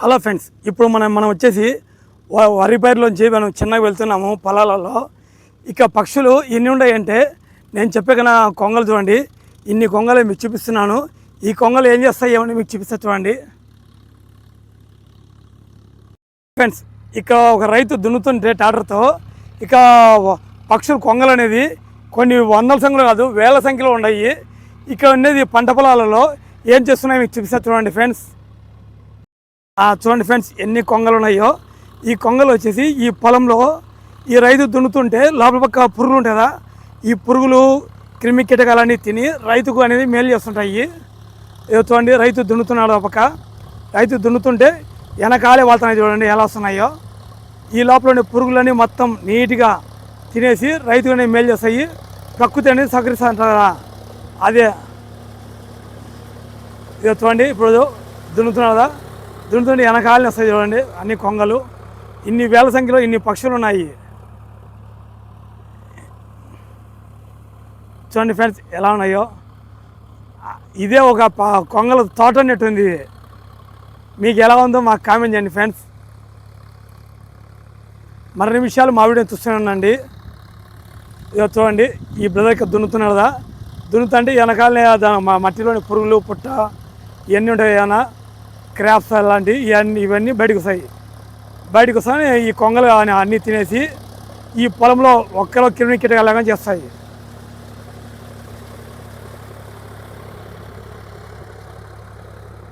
Hello friends ఇప్పుడు మనం మనం వచ్చేసి వ- వరి పైరులోంచి మనం చిన్నగా వెళ్తున్నాము పొలాలలో. ఇక పక్షులు ఎన్ని ఉన్నాయంటే నేను చెప్పే కన్నా కొంగలు చూడండి. ఇన్ని కొంగలు మీకు చూపిస్తున్నాను. ఈ కొంగలు ఏం చేస్తాయి ఏమని మీకు చూపిస్తా చూడండి. ఫ్రెండ్స్ ఇక ఒక రైతు దున్నుతుంటే టాటర్తో ఇక పక్షులు కొంగలు అనేది కొన్ని వందల సంఖ్యలో కాదు వేల సంఖ్యలో ఉన్నాయి. ఇక అనేది పంట పొలాలలో ఏం చేస్తున్నాయో మీకు చూపిస్తా చూడండి ఫ్రెండ్స్. చూడండి ఫ్రెండ్స్ ఎన్ని కొంగలు ఉన్నాయో ఈ కొంగలు వచ్చేసి ఈ పొలంలో ఈ రైతు దున్నుతుంటే లోపల పక్క పురుగులు ఉంటుందా ఈ పురుగులు క్రిమి కీటకాలన్నీ తిని రైతుకు అనేది మేలు చేస్తుంటాయి. ఏదో చూడండి రైతు దున్నుతున్నాడు ఒక పక్క. రైతు దున్నుతుంటే వెనకాలే వాళ్తున్నాయి చూడండి ఎలా వస్తున్నాయో. ఈ లోపల ఉండే పురుగులన్నీ మొత్తం నీట్గా తినేసి రైతుకు అనేది మేలు చేస్తాయి. ప్రకృతి అనేది సహకరిస్తుంటారా? అదే. ఇదిగో చూడండి ఇప్పుడు దున్నుతున్నాడు కదా వెనకాలని వస్తాయి చూడండి అన్ని కొంగలు. ఇన్ని వేల సంఖ్యలో ఇన్ని పక్షులు ఉన్నాయి. చూడండి ఫ్రెండ్స్ ఎలా ఉన్నాయో. ఇదే ఒక కొంగల తోట అన్నట్టుంది. మీకు ఎలా ఉందో మాకు కామెంట్ చేయండి ఫ్రెండ్స్. మరిన్ని నిమిషాలు మా వీడియో చూస్తున్నానండి. ఇదో చూడండి ఈ బ్రదర్ ఇక్కడ దున్నుతున్నాడు దున్నుతుంటే వెనకాలనే దా- మా మట్టిలోని పురుగులు పుట్ట ఇవన్నీ ఉంటాయి ఏమైనా క్రాప్స్ అలాంటివి ఇవన్నీ ఇవన్నీ బయటకు వస్తాయి. బయటకు వస్తాయి ఈ కొంగలు అన్నీ తినేసి ఈ పొలంలో ఒక్కలో కిరిమి కిటకాలాగా చేస్తాయి.